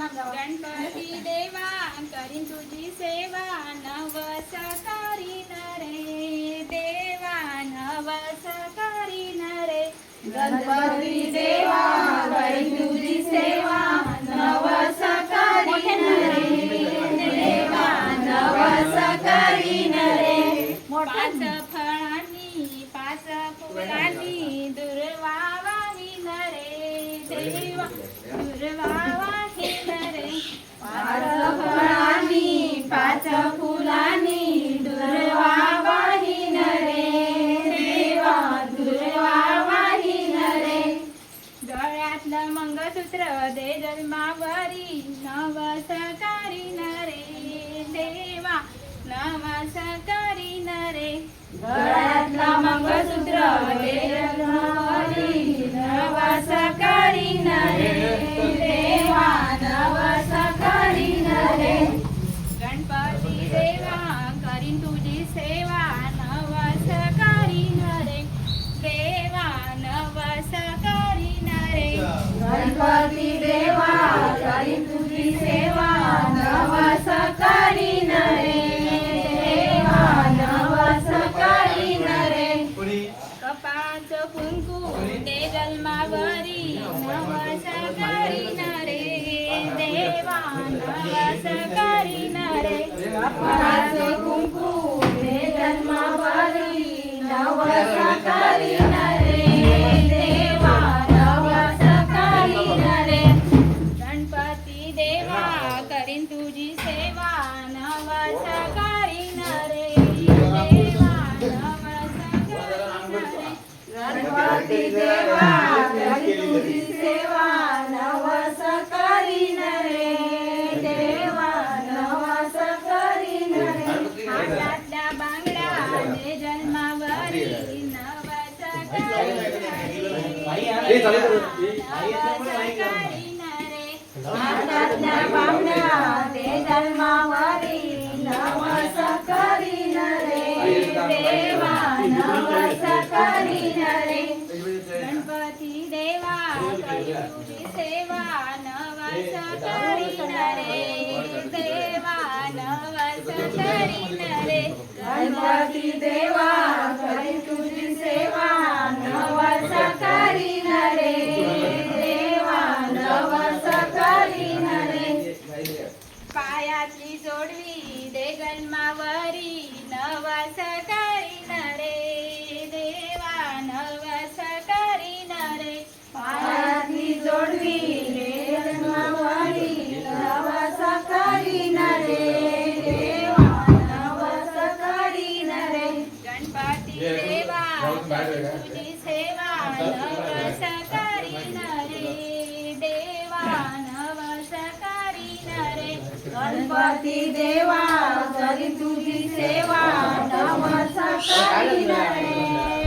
गणपती देवा करीन तुझी सेवा नवस करीन रे देवा नवस करीन रे गणपती देवा करीन तुझी सेवा नवस करीन रे देवा नवस करीन रे पाच फळांनी पाच फुलांनी दे जन्मावरी नवस करीन रे देवा नवस करीन रे गळ्यातला मंगळसूत्र नवस करीन रे देवा नवस करीन रे गणपती देवा करीन तुझी सेवा नवस करीन रे देवा नवस करीन रे गणपती पाच कुंकू दे जन्मावरी नवस करीन नरे देवा नवस करीन नरे पाच कुंकू गणपती देवा करी तुझी सेवा नवस करीन रे देवा नवस करीन रे हातातल्या बांगड्या दे जन्मावरी नवस करीन रे हातातल्या बांगड्या ते जन्मावरी नवस करीन रे देवा नवस करीन रे तुझी सेवा नवस करीन रे देवा नवस करीन रे गणपती देवा गणपती देवा करी तुझी सेवा करीन रे.